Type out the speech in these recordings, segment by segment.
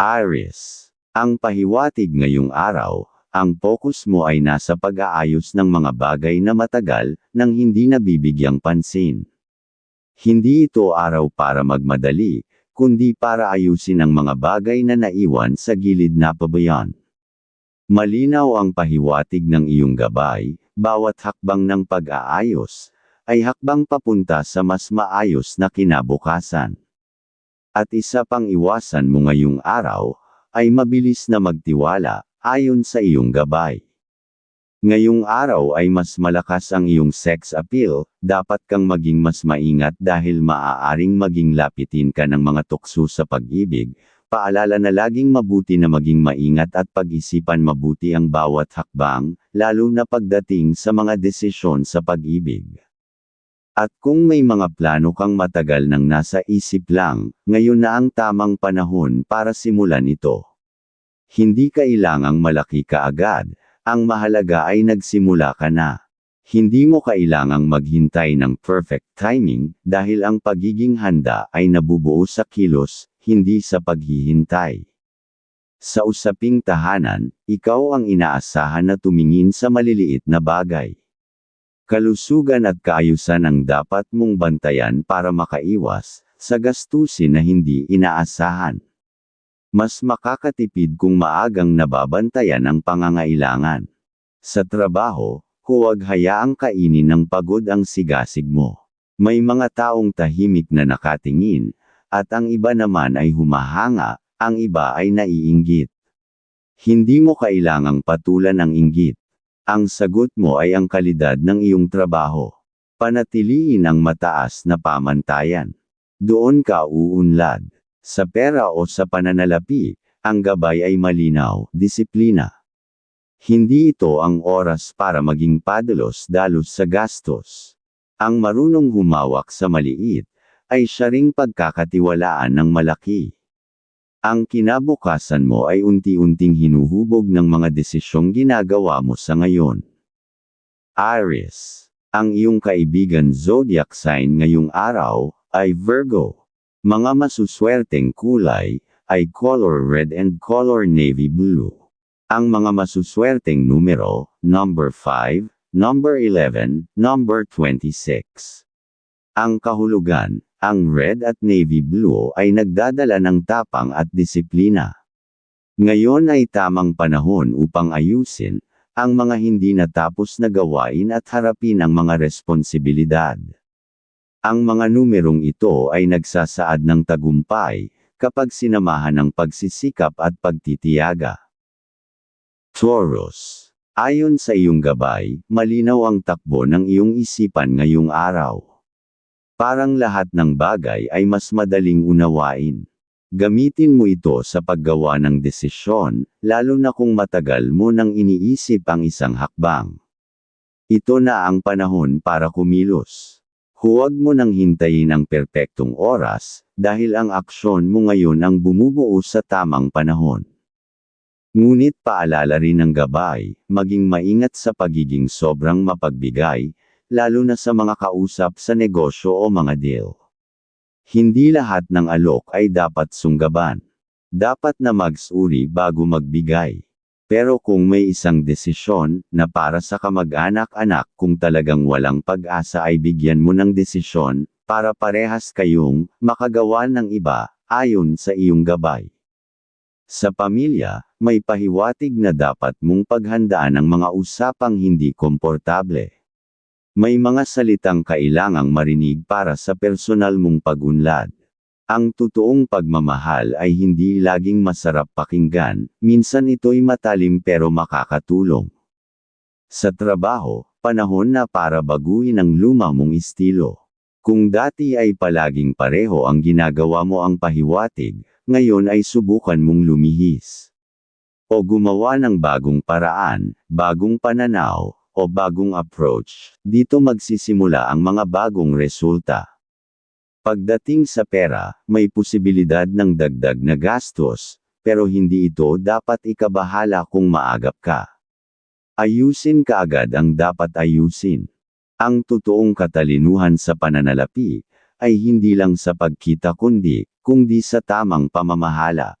Aries. Ang pahiwatig ngayong araw, ang focus mo ay nasa pag-aayos ng mga bagay na matagal, nang hindi nabibigyang pansin. Hindi ito araw para magmadali, kundi para ayusin ang mga bagay na naiwan sa gilid na pabayan. Malinaw ang pahiwatig ng iyong gabay, bawat hakbang ng pag-aayos, ay hakbang papunta sa mas maayos na kinabukasan. At isa pang iwasan mo ngayong araw, ay mabilis na magtiwala, ayon sa iyong gabay. Ngayong araw ay mas malakas ang iyong sex appeal, dapat kang maging mas maingat dahil maaaring maging lapitin ka ng mga tukso sa pag-ibig, paalala na laging mabuti na maging maingat at pag-isipan mabuti ang bawat hakbang, lalo na pagdating sa mga desisyon sa pag-ibig. At kung may mga plano kang matagal nang nasa isip lang, ngayon na ang tamang panahon para simulan ito. Hindi kailangang malaki ka agad, ang mahalaga ay nagsimula ka na. Hindi mo kailangang maghintay ng perfect timing, dahil ang pagiging handa ay nabubuo sa kilos, hindi sa paghihintay. Sa usaping tahanan, ikaw ang inaasahan na tumingin sa maliliit na bagay. Kalusugan at kaayusan ang dapat mong bantayan para makaiwas sa gastusin na hindi inaasahan. Mas makakatipid kung maagang nababantayan ang pangangailangan. Sa trabaho, huwag hayaang kainin ng pagod ang sigasig mo. May mga taong tahimik na nakatingin, at ang iba naman ay humahanga, ang iba ay naiinggit. Hindi mo kailangang patulan ang inggit. Ang sagot mo ay ang kalidad ng iyong trabaho. Panatiliin ang mataas na pamantayan. Doon ka uunlad. Sa pera o sa pananalapi, ang gabay ay malinaw, disiplina. Hindi ito ang oras para maging padalos-dalos sa gastos. Ang marunong humawak sa maliit, ay siya ring pagkakatiwalaan ng malaki. Ang kinabukasan mo ay unti-unting hinuhubog ng mga desisyong ginagawa mo sa ngayon. Aries. Ang iyong kaibigan zodiac sign ngayong araw, ay Virgo. Mga masuswerteng kulay, ay color red and color navy blue. Ang mga masuswerteng numero, number 5, number 11, number 26. Ang kahulugan, ang red at navy blue ay nagdadala ng tapang at disiplina. Ngayon ay tamang panahon upang ayusin ang mga hindi natapos na gawain at harapin ang mga responsibilidad. Ang mga numerong ito ay nagsasaad ng tagumpay kapag sinamahan ng pagsisikap at pagtitiyaga. Taurus. Ayon sa iyong gabay, malinaw ang takbo ng iyong isipan ngayong araw. Parang lahat ng bagay ay mas madaling unawain. Gamitin mo ito sa paggawa ng desisyon, lalo na kung matagal mo nang iniisip ang isang hakbang. Ito na ang panahon para kumilos. Huwag mo nang hintayin ang perpektong oras, dahil ang aksyon mo ngayon ang bumubuo sa tamang panahon. Ngunit paalala rin ng gabay, maging maingat sa pagiging sobrang mapagbigay, lalo na sa mga kausap sa negosyo o mga deal. Hindi lahat ng alok ay dapat sunggaban. Dapat na magsuri bago magbigay. Pero kung may isang desisyon, na para sa kamag-anak-anak kung talagang walang pag-asa ay bigyan mo ng desisyon, para parehas kayong, makagawa ng iba, ayon sa iyong gabay. Sa pamilya, may pahiwatig na dapat mong paghandaan ang mga usapang hindi komportable. May mga salitang kailangang marinig para sa personal mong pagunlad. Ang totoong pagmamahal ay hindi laging masarap pakinggan, minsan ito'y matalim pero makakatulong. Sa trabaho, panahon na para baguhin ang luma mong estilo. Kung dati ay palaging pareho ang ginagawa mo ang pahiwatig, ngayon ay subukan mong lumihis. O gumawa ng bagong paraan, bagong pananaw, o bagong approach, dito magsisimula ang mga bagong resulta. Pagdating sa pera, may posibilidad ng dagdag na gastos, pero hindi ito dapat ikabahala kung maagap ka. Ayusin kaagad ang dapat ayusin. Ang totoong katalinuhan sa pananalapi ay hindi lang sa pagkita kundi, kundi sa tamang pamamahala.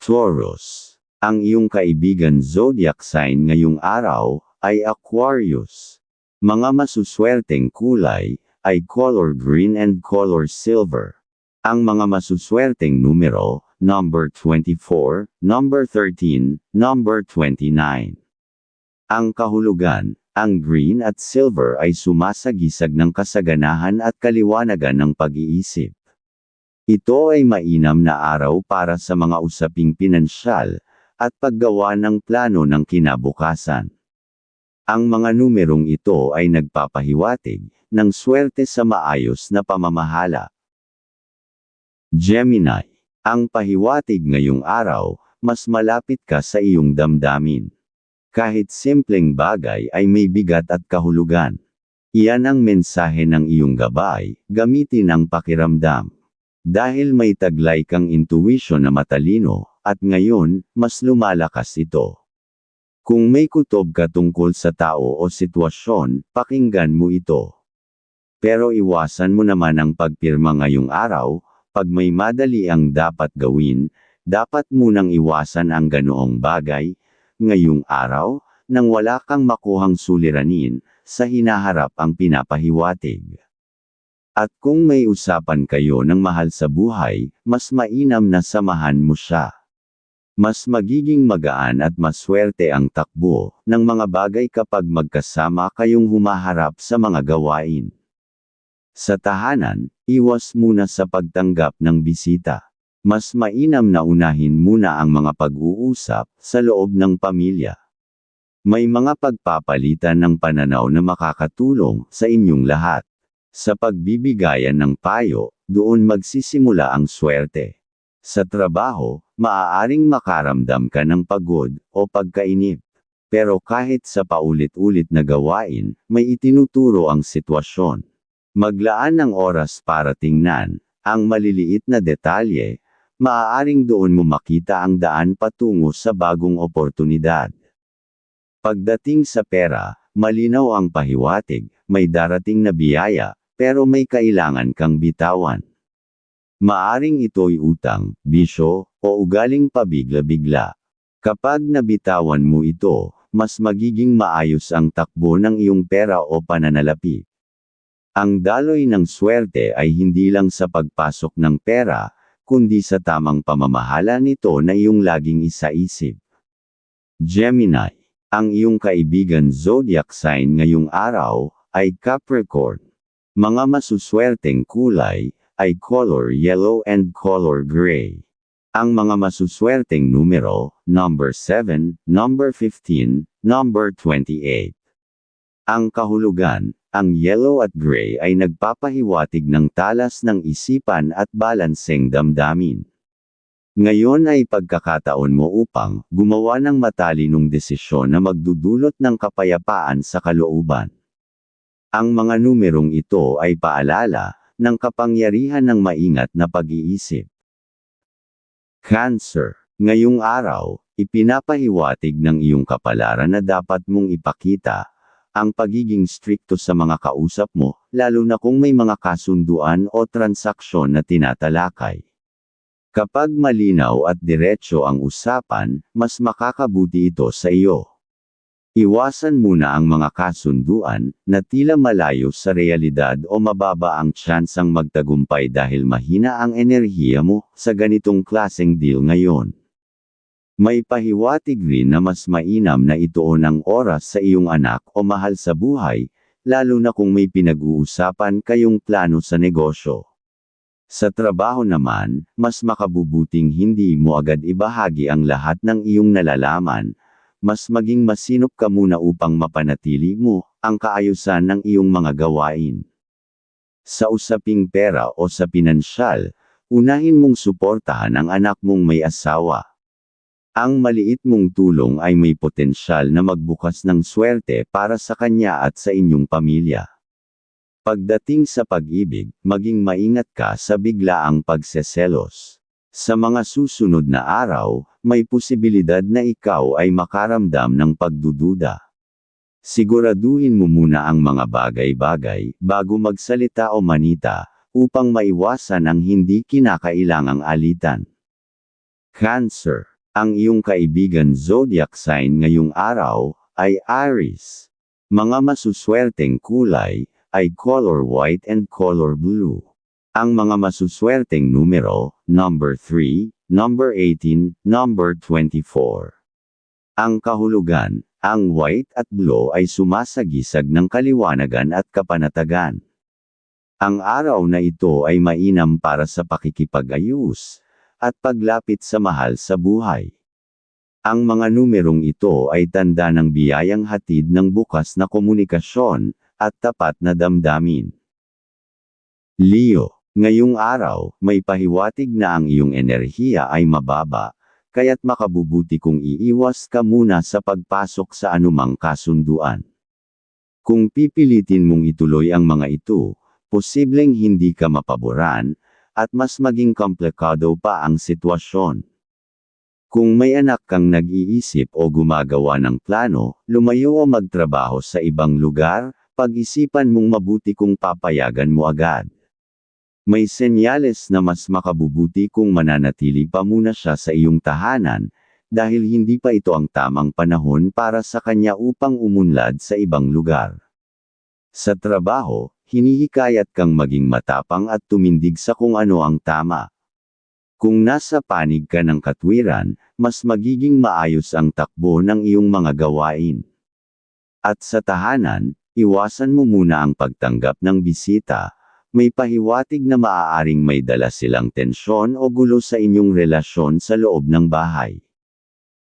Taurus. Ang iyong kaibigan zodiac sign ngayong araw ay Aquarius. Mga masuswerteng kulay ay color green and color silver. Ang mga masuswerteng numero, number 24, number 13, number 29. Ang kahulugan, ang green at silver ay sumasagisag ng kasaganahan at kaliwanagan ng pag-iisip. Ito ay mainam na araw para sa mga usaping pinansyal, at paggawa ng plano ng kinabukasan. Ang mga numerong ito ay nagpapahiwatig ng swerte sa maayos na pamamahala. Gemini, ang pahiwatig ngayong araw, mas malapit ka sa iyong damdamin. Kahit simpleng bagay ay may bigat at kahulugan. Iyan ang mensahe ng iyong gabay, gamitin ang pakiramdam. Dahil may taglay kang intuition na matalino, at ngayon, mas lumalakas ito. Kung may kutob ka tungkol sa tao o sitwasyon, pakinggan mo ito. Pero iwasan mo naman ang pagpirma ngayong araw, pag may madali ang dapat gawin, dapat munang iwasan ang ganoong bagay, ngayong araw, nang wala kang makuhang suliranin, sa hinaharap ang pinapahiwatig. At kung may usapan kayo ng mahal sa buhay, mas mainam na samahan mo siya. Mas magiging magaan at maswerte ang takbo ng mga bagay kapag magkasama kayong humaharap sa mga gawain. Sa tahanan, iwas muna sa pagtanggap ng bisita. Mas mainam na unahin muna ang mga pag-uusap sa loob ng pamilya. May mga pagpapalitan ng pananaw na makakatulong sa inyong lahat. Sa pagbibigayan ng payo, doon magsisimula ang swerte. Sa trabaho, maaaring makaramdam ka ng pagod o pagkainip. Pero kahit sa paulit-ulit na gawain, may itinuturo ang sitwasyon. Maglaan ng oras para tingnan ang maliliit na detalye, maaaring doon mo makita ang daan patungo sa bagong oportunidad. Pagdating sa pera, malinaw ang pahiwatig, may darating na biyaya, pero may kailangan kang bitawan. Maaring ito'y utang, bisyo, o ugaling pabigla-bigla. Kapag nabitawan mo ito, mas magiging maayos ang takbo ng iyong pera o pananalapi. Ang daloy ng swerte ay hindi lang sa pagpasok ng pera, kundi sa tamang pamamahala nito na iyong laging isaisip. Gemini, ang iyong kaibigan zodiac sign ngayong araw, ay Capricorn. Mga masuswerteng kulay, ay color yellow and color gray. Ang mga masuswerteng numero, number 7, number 15, number 28. Ang kahulugan, ang yellow at gray ay nagpapahiwatig ng talas ng isipan at balanseng damdamin. Ngayon ay pagkakataon mo upang gumawa ng matalinong desisyon na magdudulot ng kapayapaan sa kalooban. Ang mga numerong ito ay paalala ng kapangyarihan ng maingat na pag-iisip. Cancer. Ngayong araw, ipinapahiwatig ng iyong kapalaran na dapat mong ipakita ang pagiging strikto sa mga kausap mo, lalo na kung may mga kasunduan o transaksyon na tinatalakay. Kapag malinaw at diretso ang usapan, mas makakabuti ito sa iyo. Iwasan muna ang mga kasunduan, na tila malayo sa realidad o mababa ang tsansang magtagumpay dahil mahina ang enerhiya mo sa ganitong klaseng deal ngayon. May pahiwatig rin na mas mainam na ituon ang oras sa iyong anak o mahal sa buhay, lalo na kung may pinag-uusapan kayong plano sa negosyo. Sa trabaho naman, mas makabubuting hindi mo agad ibahagi ang lahat ng iyong nalalaman, mas maging masinop ka muna upang mapanatili mo ang kaayusan ng iyong mga gawain. Sa usaping pera o sa pinansyal, unahin mong suportahan ang anak mong may asawa. Ang maliit mong tulong ay may potensyal na magbukas ng swerte para sa kanya at sa inyong pamilya. Pagdating sa pag-ibig, maging maingat ka sa biglaang pagseselos. Sa mga susunod na araw, may posibilidad na ikaw ay makaramdam ng pagdududa. Siguraduhin mo muna ang mga bagay-bagay bago magsalita o manita, upang maiwasan ang hindi kinakailangang alitan. Cancer. Ang iyong kaibigan zodiac sign ngayong araw ay Aries. Mga masuswerteng kulay ay color white and color blue. Ang mga masuswerteng numero, number 3, number 18, number 24. Ang kahulugan, ang white at blue ay sumasagisag ng kaliwanagan at kapanatagan. Ang araw na ito ay mainam para sa pakikipag-ayos at paglapit sa mahal sa buhay. Ang mga numerong ito ay tanda ng biyayang hatid ng bukas na komunikasyon at tapat na damdamin. Leo, ngayong araw, may pahiwatig na ang iyong enerhiya ay mababa, kaya't makabubuti kung iiwas ka muna sa pagpasok sa anumang kasunduan. Kung pipilitin mong ituloy ang mga ito, posibleng hindi ka mapaboran, at mas maging komplikado pa ang sitwasyon. Kung may anak kang nag-iisip o gumagawa ng plano, lumayo o magtrabaho sa ibang lugar, pag-isipan mong mabuti kung papayagan mo agad. May senyales na mas makabubuti kung mananatili pa muna siya sa iyong tahanan, dahil hindi pa ito ang tamang panahon para sa kanya upang umunlad sa ibang lugar. Sa trabaho, hinihikayat kang maging matapang at tumindig sa kung ano ang tama. Kung nasa panig ka ng katwiran, mas magiging maayos ang takbo ng iyong mga gawain. At sa tahanan, iwasan mo muna ang pagtanggap ng bisita, may pahiwatig na maaaring may dala silang tensyon o gulo sa inyong relasyon sa loob ng bahay.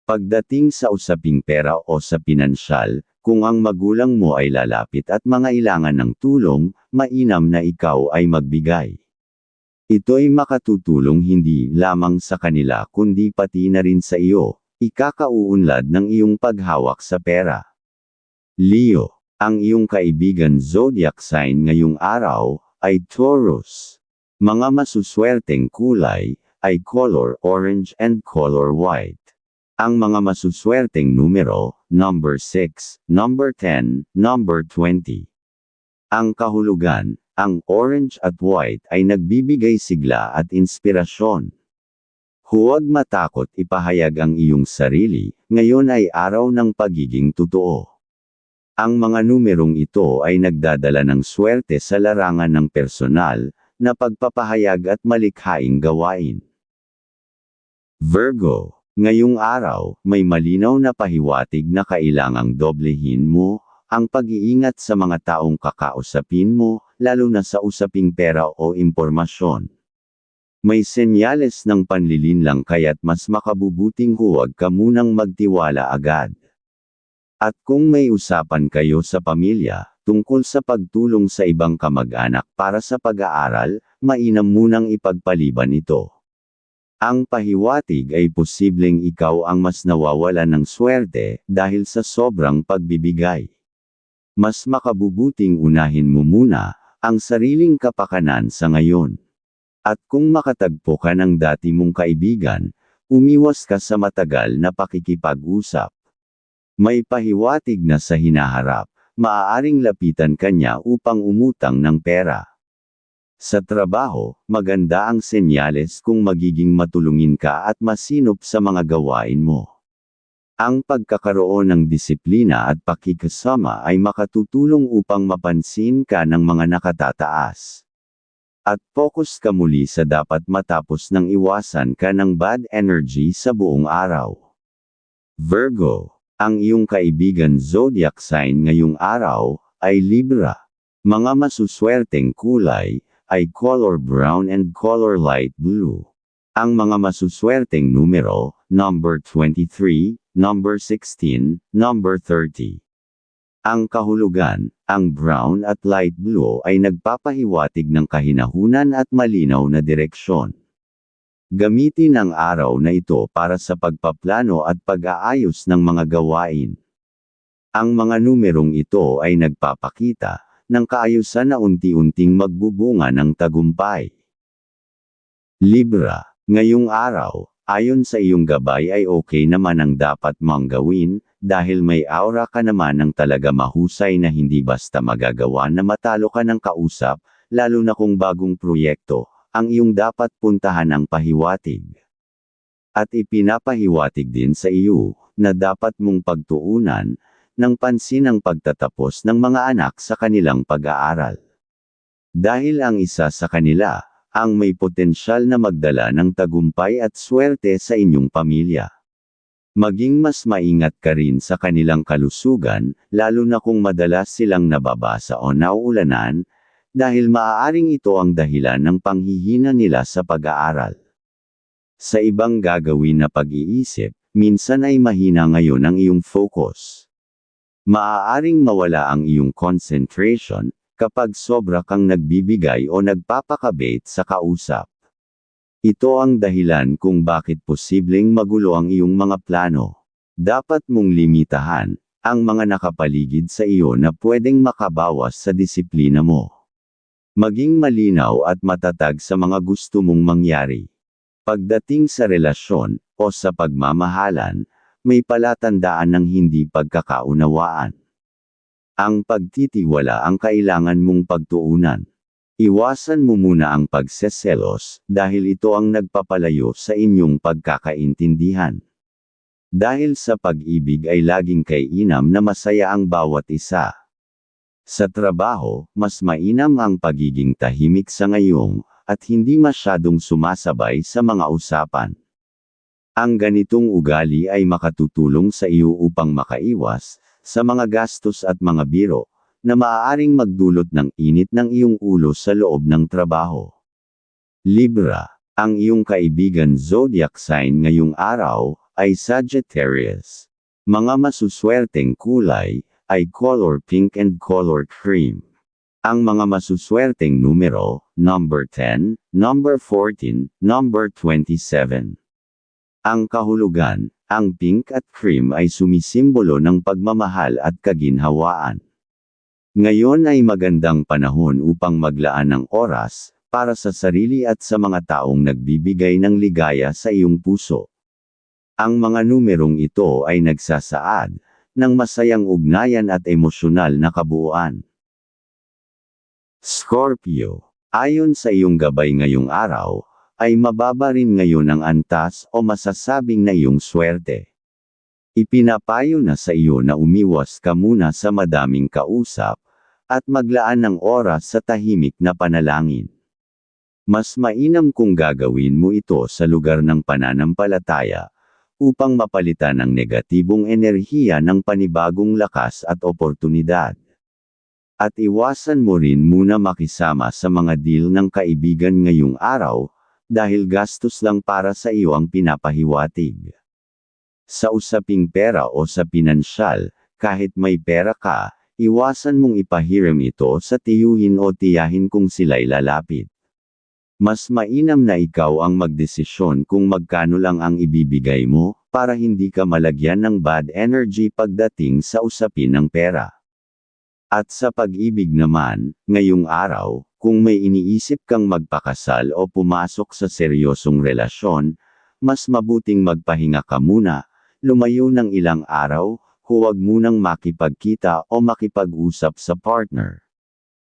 Pagdating sa usaping pera o sa pinansyal, kung ang magulang mo ay lalapit at mangailangan ng tulong, mainam na ikaw ay magbigay. Ito'y makatutulong hindi lamang sa kanila kundi pati na rin sa iyo, ikakauunlad ng iyong paghawak sa pera. Leo, ang iyong kaibigan zodiac sign ngayong araw, ay Taurus. Mga masuswerteng kulay, ay color orange and color white. Ang mga masuswerteng numero, number 6, number 10, number 20. Ang kahulugan, ang orange at white ay nagbibigay sigla at inspirasyon. Huwag matakot ipahayag ang iyong sarili, ngayon ay araw ng pagiging totoo. Ang mga numerong ito ay nagdadala ng swerte sa larangan ng personal, na pagpapahayag at malikhaing gawain. Virgo, ngayong araw, may malinaw na pahiwatig na kailangang doblehin mo, ang pag-iingat sa mga taong kakausapin mo, lalo na sa usaping pera o impormasyon. May senyales ng panlilinlang kaya't mas makabubuting huwag ka munang magtiwala agad. At kung may usapan kayo sa pamilya, tungkol sa pagtulong sa ibang kamag-anak para sa pag-aaral, mainam munang ipagpaliban ito. Ang pahiwatig ay posibleng ikaw ang mas nawawala ng swerte, dahil sa sobrang pagbibigay. Mas makabubuting unahin mo muna, ang sariling kapakanan sa ngayon. At kung makatagpo ka ng dati mong kaibigan, umiwas ka sa matagal na pakikipag-usap. May pahiwatig na sa hinaharap, maaaring lapitan kanya upang umutang ng pera. Sa trabaho, maganda ang senyales kung magiging matulungin ka at masinop sa mga gawain mo. Ang pagkakaroon ng disiplina at pakikasama ay makatutulong upang mapansin ka ng mga nakatataas. At focus ka muli sa dapat matapos ng iwasan ka ng bad energy sa buong araw. Virgo ang iyong kaibigan zodiac sign ngayong araw, ay Libra. Mga masuswerteng kulay, ay color brown and color light blue. Ang mga masuswerteng numero, number 23, number 16, number 30. Ang kahulugan, ang brown at light blue ay nagpapahiwatig ng kahinahunan at malinaw na direksyon. Gamitin ang araw na ito para sa pagpaplano at pag-aayos ng mga gawain. Ang mga numerong ito ay nagpapakita ng kaayusan na unti-unting magbubunga ng tagumpay. Libra, ngayong araw, Ayon sa iyong gabay ay okay naman ang dapat mong gawin, dahil may aura ka naman ng talaga mahusay na hindi basta magagawa na matalo ka ng kausap, lalo na kung bagong proyekto, ang iyong dapat puntahan ang pahiwatig. At ipinapahiwatig din sa iyo, na dapat mong pagtuunan, ng pansin ang pagtatapos ng mga anak sa kanilang pag-aaral. Dahil ang isa sa kanila, ang may potensyal na magdala ng tagumpay at swerte sa inyong pamilya. Maging mas maingat ka rin sa kanilang kalusugan, lalo na kung madalas silang nababasa o nauulanan, dahil maaaring ito ang dahilan ng panghihina nila sa pag-aaral. Sa ibang gagawin na pag-iisip, minsan ay mahina ngayon ang iyong focus. Maaaring mawala ang iyong concentration, kapag sobra kang nagbibigay o nagpapakabait sa kausap. Ito ang dahilan kung bakit posibleng magulo ang iyong mga plano. Dapat mong limitahan ang mga nakapaligid sa iyo na pwedeng makabawas sa disiplina mo. Maging malinaw at matatag sa mga gusto mong mangyari. Pagdating sa relasyon o sa pagmamahalan, may palatandaan ng hindi pagkakaunawaan. Ang pagtitiwala ang kailangan mong pagtuunan. Iwasan mo muna ang pagseselos, dahil ito ang nagpapalayo sa inyong pagkakaintindihan. Dahil sa pag-ibig ay laging kaiinam na masaya ang bawat isa. Sa trabaho, mas mainam ang pagiging tahimik sa ngayong, at hindi masyadong sumasabay sa mga usapan. Ang ganitong ugali ay makatutulong sa iyo upang makaiwas, sa mga gastos at mga biro, na maaaring magdulot ng init ng iyong ulo sa loob ng trabaho. Libra, ang iyong kaibigan zodiac sign ngayong araw, ay Sagittarius. Mga masuswerteng kulay, ay color pink and color cream. Ang mga masuswerteng numero, number 10, number 14, number 27. Ang kahulugan, ang pink at cream ay sumisimbolo ng pagmamahal at kaginhawaan. Ngayon ay magandang panahon upang maglaan ng oras, para sa sarili at sa mga taong nagbibigay ng ligaya sa iyong puso. Ang mga numerong ito ay nagsasaad, ng masayang ugnayan at emosyonal na kabuuan. Scorpio, ayon sa iyong gabay ngayong araw, ay mababa rin ngayon ang antas o masasabing na iyong swerte. Ipinapayo na sa iyo na umiwas ka muna sa madaming kausap, at maglaan ng oras sa tahimik na panalangin. Mas mainam kung gagawin mo ito sa lugar ng pananampalataya, upang mapalitan ang negatibong enerhiya ng panibagong lakas at oportunidad. At iwasan mo rin muna makisama sa mga deal ng kaibigan ngayong araw, dahil gastos lang para sa iyo ang pinapahiwatig. Sa usaping pera o sa pinansyal, kahit may pera ka, iwasan mong ipahiram ito sa tiyuhin o tiyahin kung sila'y lalapit. Mas mainam na ikaw ang magdesisyon kung magkano lang ang ibibigay mo, para hindi ka malagyan ng bad energy pagdating sa usapin ng pera. At sa pag-ibig naman, ngayong araw, kung may iniisip kang magpakasal o pumasok sa seryosong relasyon, mas mabuting magpahinga ka muna, lumayo ng ilang araw, huwag munang makipagkita o makipag-usap sa partner.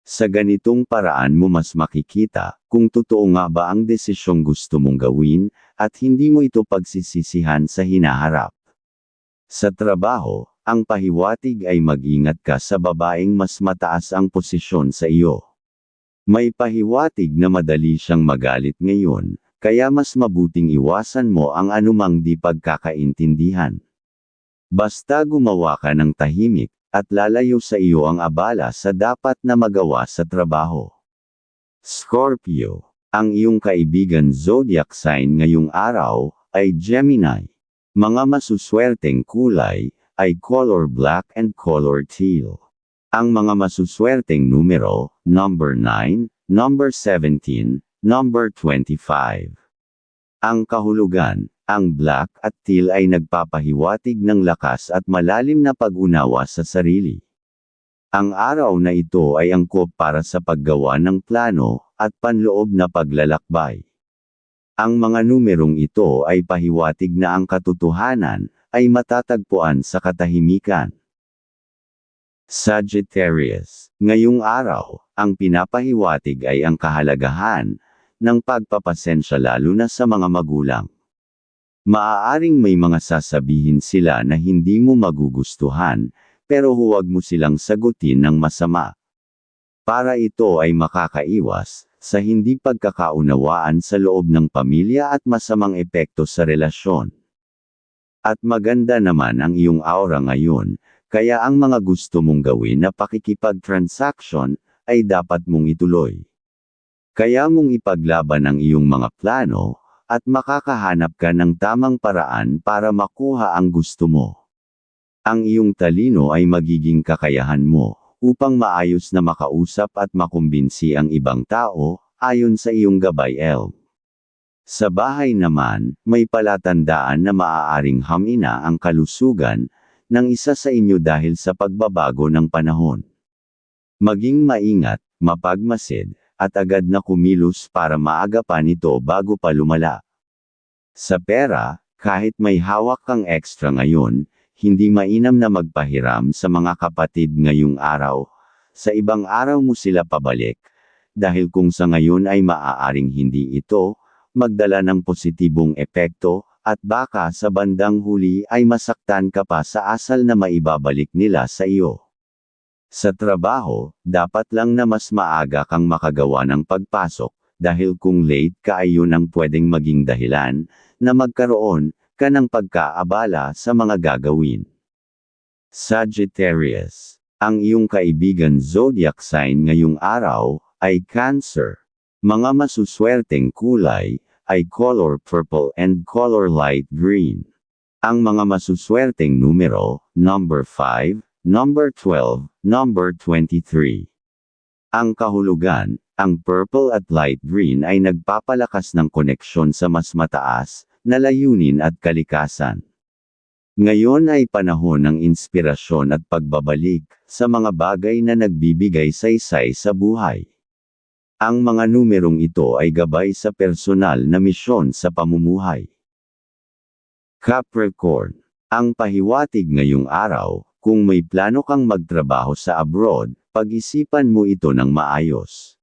Sa ganitong paraan mo mas makikita, kung totoo nga ba ang desisyong gusto mong gawin, at hindi mo ito pagsisisihan sa hinaharap. Sa trabaho, ang pahiwatig ay mag-ingat ka sa babaeng mas mataas ang posisyon sa iyo. May pahiwatig na madali siyang magalit ngayon, kaya mas mabuting iwasan mo ang anumang di pagkakaintindihan. Basta gumawa ka ng tahimik, at lalayo sa iyo ang abala sa dapat na magawa sa trabaho. Scorpio, ang iyong kaibigan zodiac sign ngayong araw, ay Gemini. Mga masuswerteng kulay, ay color black and color teal. Ang mga masuswerteng numero, number 9, number 17, number 25. Ang kahulugan, ang black at teal ay nagpapahiwatig ng lakas at malalim na pag-unawa sa sarili. Ang araw na ito ay angkop para sa paggawa ng plano, at panloob na paglalakbay. Ang mga numerong ito ay pahiwatig na ang katotohanan ay matatagpuan sa katahimikan. Sagittarius, ngayong araw, ang pinapahiwatig ay ang kahalagahan ng pagpapasensya lalo na sa mga magulang. Maaaring may mga sasabihin sila na hindi mo magugustuhan, pero huwag mo silang sagutin ng masama. Para ito ay makakaiwas sa hindi pagkakaunawaan sa loob ng pamilya at masamang epekto sa relasyon. At maganda naman ang iyong aura ngayon, kaya ang mga gusto mong gawin na pakikipag-transaction ay dapat mong ituloy. Kaya mong ipaglaban ang iyong mga plano, at makakahanap ka ng tamang paraan para makuha ang gusto mo. Ang iyong talino ay magiging kakayahan mo, upang maayos na makausap at makumbinsi ang ibang tao, ayon sa iyong gabay Elm. Sa bahay naman, may palatandaan na maaaring hamina ang kalusugan ng isa sa inyo dahil sa pagbabago ng panahon. Maging maingat, mapagmasid, at agad na kumilos para maagapan ito bago pa lumala. Sa pera, kahit may hawak kang extra ngayon, hindi mainam na magpahiram sa mga kapatid ngayong araw. Sa ibang araw mo sila pabalik. Dahil kung sa ngayon ay maaaring hindi ito, magdala ng positibong epekto, at baka sa bandang huli ay masaktan ka pa sa asal na maibabalik nila sa iyo. Sa trabaho, dapat lang na mas maaga kang makagawa ng pagpasok, dahil kung late ka ay yun ang pwedeng maging dahilan, na magkaroon, ka ng pagkaabala sa mga gagawin. Sagittarius. Ang iyong kaibigan zodiac sign ngayong araw, ay Cancer. Mga masuswerteng kulay, ay color purple and color light green. Ang mga masuswerteng numero, number 5, number 12, number 23. Ang kahulugan, ang purple at light green ay nagpapalakas ng koneksyon sa mas mataas, na layunin at kalikasan. Ngayon ay panahon ng inspirasyon at pagbabalik sa mga bagay na nagbibigay saysay sa buhay. Ang mga numerong ito ay gabay sa personal na misyon sa pamumuhay. Capricorn. Ang pahiwatig ngayong araw, kung may plano kang magtrabaho sa abroad, pag-isipan mo ito ng maayos.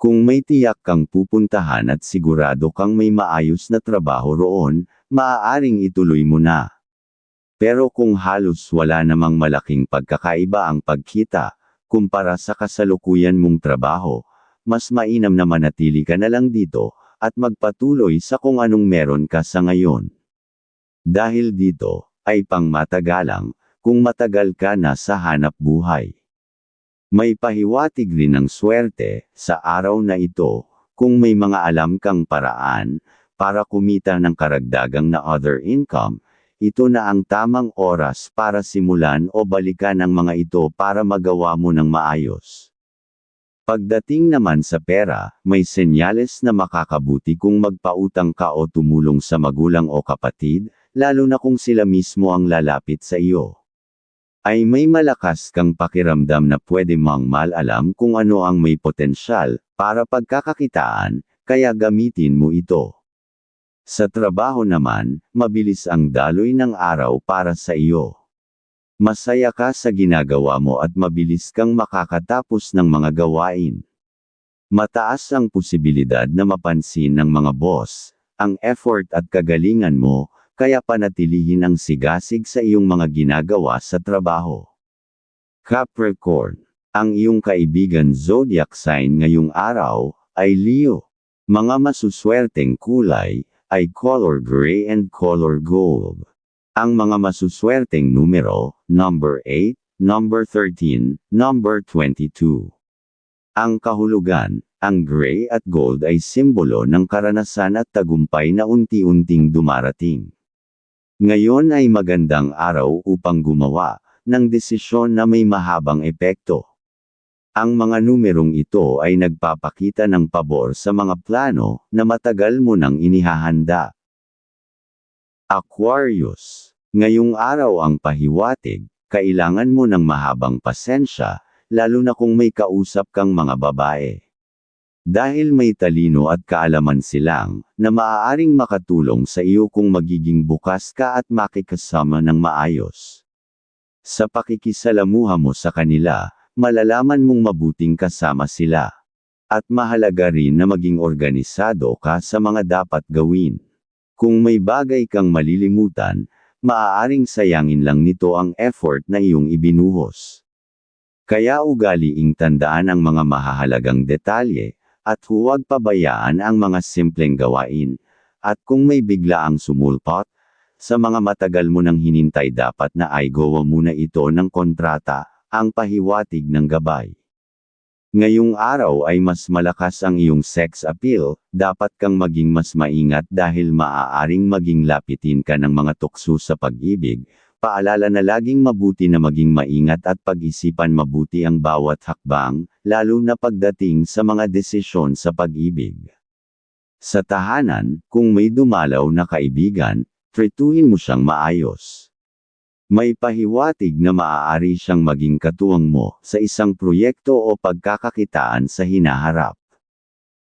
Kung may tiyak kang pupuntahan at sigurado kang may maayos na trabaho roon, maaaring ituloy mo na. Pero kung halos wala namang malaking pagkakaiba ang pagkita, kumpara sa kasalukuyan mong trabaho, mas mainam na manatili ka na lang dito, at magpatuloy sa kung anong meron ka sa ngayon. Dahil dito, ay pangmatagalang, kung matagal ka na sa hanap buhay. May pahiwatig rin ng swerte, sa araw na ito, kung may mga alam kang paraan, para kumita ng karagdagang na other income, ito na ang tamang oras para simulan o balikan ang mga ito para magawa mo ng maayos. Pagdating naman sa pera, may senyales na makakabuti kung magpautang ka o tumulong sa magulang o kapatid, lalo na kung sila mismo ang lalapit sa iyo ay may malakas kang pakiramdam na pwede mong malalam kung ano ang may potensyal para pagkakakitaan, kaya gamitin mo ito. Sa trabaho naman, mabilis ang daloy ng araw para sa iyo. Masaya ka sa ginagawa mo at mabilis kang makakatapos ng mga gawain. Mataas ang posibilidad na mapansin ng mga boss, ang effort at kagalingan mo, kaya panatilihin ang sigasig sa iyong mga ginagawa sa trabaho. Capricorn, ang iyong kaibigan zodiac sign ngayong araw, ay Leo. Mga masuswerteng kulay, ay color gray and color gold. Ang mga masuswerteng numero, number 8, number 13, number 22. Ang kahulugan, ang gray at gold ay simbolo ng karanasan at tagumpay na unti-unting dumarating. Ngayon ay magandang araw upang gumawa ng desisyon na may mahabang epekto. Ang mga numerong ito ay nagpapakita ng pabor sa mga plano na matagal mo nang inihahanda. Aquarius. Ngayong araw ang pahiwatig, kailangan mo ng mahabang pasensya, lalo na kung may kausap kang mga babae. Dahil may talino at kaalaman silang, na maaaring makatulong sa iyo kung magiging bukas ka at makikasama ng maayos. Sa pakikisalamuha mo sa kanila, malalaman mong mabuting kasama sila. At mahalaga rin na maging organisado ka sa mga dapat gawin. Kung may bagay kang malilimutan, maaaring sayangin lang nito ang effort na iyong ibinuhos. Kaya ugaliing tandaan ang mga mahahalagang detalye, at huwag pabayaan ang mga simpleng gawain, at kung may bigla ang sumulpot, sa mga matagal mo nang hinintay dapat na ay gawa muna ito ng kontrata, ang pahiwatig ng gabay. Ngayong araw ay mas malakas ang iyong sex appeal, dapat kang maging mas maingat dahil maaaring maging lapitin ka ng mga tukso sa pag-ibig, paalala na laging mabuti na maging maingat at pag-isipan mabuti ang bawat hakbang, lalo na pagdating sa mga desisyon sa pag-ibig. Sa tahanan, kung may dumalaw na kaibigan, tretuhin mo siyang maayos. May pahiwatig na maaari siyang maging katuwang mo sa isang proyekto o pagkakakitaan sa hinaharap.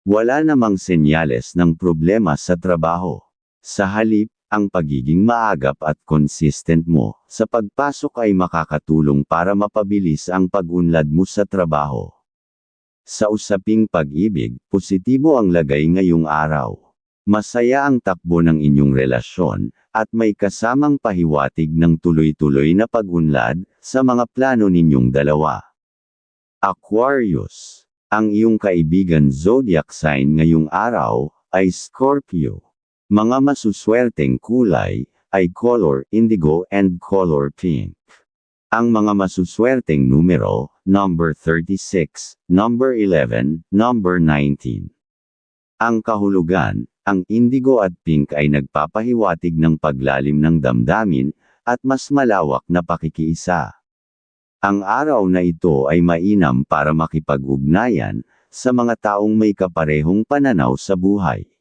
Wala namang senyales ng problema sa trabaho. Sa halip, ang pagiging maagap at consistent mo sa pagpasok ay makakatulong para mapabilis ang pag-unlad mo sa trabaho. Sa usaping pag-ibig, positibo ang lagay ngayong araw. Masaya ang takbo ng inyong relasyon, at may kasamang pahiwatig ng tuloy-tuloy na pag-unlad sa mga plano ninyong dalawa. Aquarius. Ang iyong kaibigan zodiac sign ngayong araw ay Scorpio. Mga masuswerteng kulay ay color indigo and color pink. Ang mga masuswerteng numero, number 36, number 11, number 19. Ang kahulugan, ang indigo at pink ay nagpapahiwatig ng paglalim ng damdamin, at mas malawak na pakikiisa. Ang araw na ito ay mainam para makipag-ugnayan, sa mga taong may kaparehong pananaw sa buhay.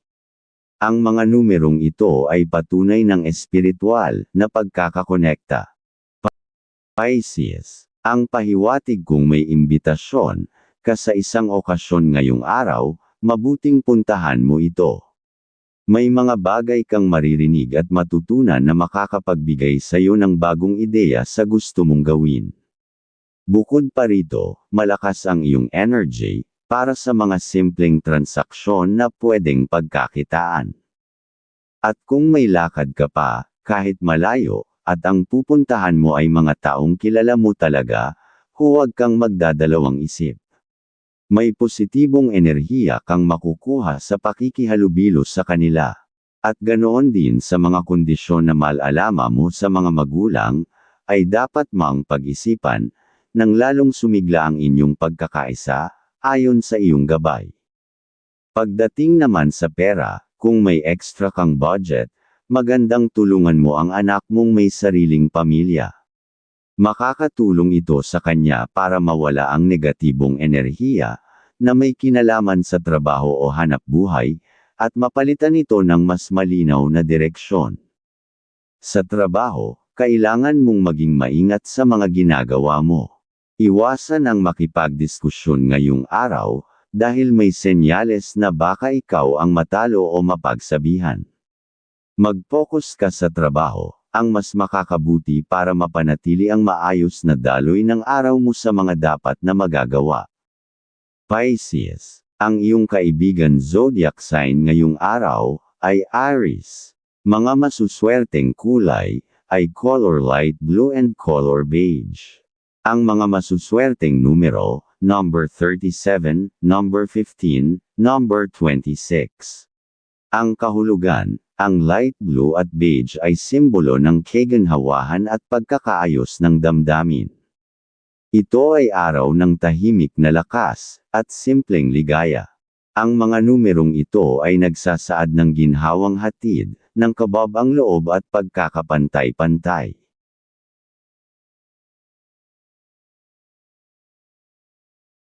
Ang mga numerong ito ay patunay ng espiritual na pagkakakonekta. Pisces, ang pahiwatig kung may imbitasyon, ka sa isang okasyon ngayong araw, mabuting puntahan mo ito. May mga bagay kang maririnig at matutunan na makakapagbigay sa iyo ng bagong ideya sa gusto mong gawin. Bukod pa rito, malakas ang iyong energy, para sa mga simpleng transaksyon na pwedeng pagkakitaan. At kung may lakad ka pa, kahit malayo, at ang pupuntahan mo ay mga taong kilala mo talaga, huwag kang magdadalawang isip. May positibong enerhiya kang makukuha sa pakikihalubilo sa kanila. At ganoon din sa mga kondisyon na malalama mo sa mga magulang, ay dapat mang pag-isipan, nang lalong sumigla ang inyong pagkakaisa, ayon sa iyong gabay. Pagdating naman sa pera, kung may extra kang budget, magandang tulungan mo ang anak mong may sariling pamilya. Makakatulong ito sa kanya para mawala ang negatibong enerhiya, na may kinalaman sa trabaho o hanap buhay, at mapalitan ito ng mas malinaw na direksyon. Sa trabaho, kailangan mong maging maingat sa mga ginagawa mo. Iwasan ang makipagdiskusyon ngayong araw, dahil may senyales na baka ikaw ang matalo o mapagsabihan. Mag-focus ka sa trabaho, ang mas makakabuti para mapanatili ang maayos na daloy ng araw mo sa mga dapat na magagawa. Pisces, ang iyong kaibigan zodiac sign ngayong araw, ay Aries. Mga masuswerteng kulay, ay color light blue and color beige. Ang mga masuswerteng numero, number 37, number 15, number 26. Ang kahulugan, ang light blue at beige ay simbolo ng kaganhawahan at pagkakaayos ng damdamin. Ito ay araw ng tahimik na lakas, at simpleng ligaya. Ang mga numerong ito ay nagsasaad ng ginhawang hatid, ng kabab ang loob at pagkakapantay-pantay.